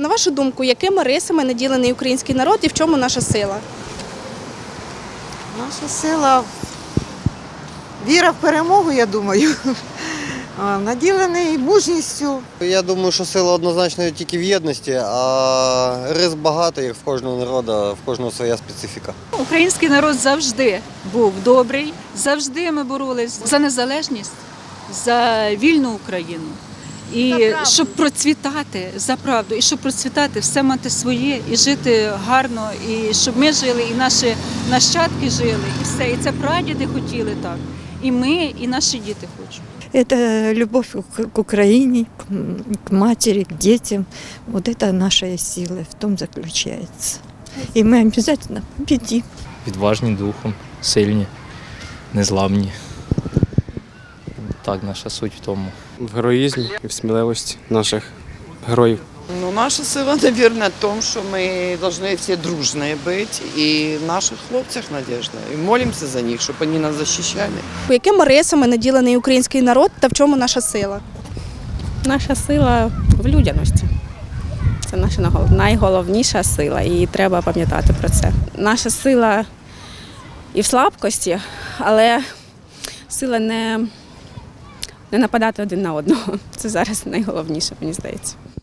На вашу думку, якими рисами наділений український народ і в чому наша сила? Наша сила віра в перемогу, я думаю. Наділений мужністю. Я думаю, що сила однозначно тільки в єдності, а рис багато, як в кожного народу, в кожного своя специфіка. Український народ завжди був добрий, завжди ми боролись за незалежність, за вільну Україну. І щоб процвітати за правду, і щоб процвітати, все мати своє і жити гарно, і щоб ми жили, і наші нащадки жили, і все. І це прадіди хотіли так. І ми, і наші діти хочуть. Это любовь к к Украине, к м- к матери, к детям. Вот это наша сила в том заключается. И мы обязательно победим. відважні духом, сильні, незламні. Так, наша суть в тому. в героїзмі і в сміливості наших героїв. Ну, наша сила, наверное, в том, что мы должны все дружные быть и в наших хлопцах надежда. И молимся за них, чтобы они нас защищали. Якими рисами наділений український народ та в чому наша сила? Наша сила в людяності. Це наша наго- найголовніша сила, і треба пам'ятати про це. Наша сила і в слабкості, але сила не, не нападати один на одного. Це зараз найголовніше, мені здається.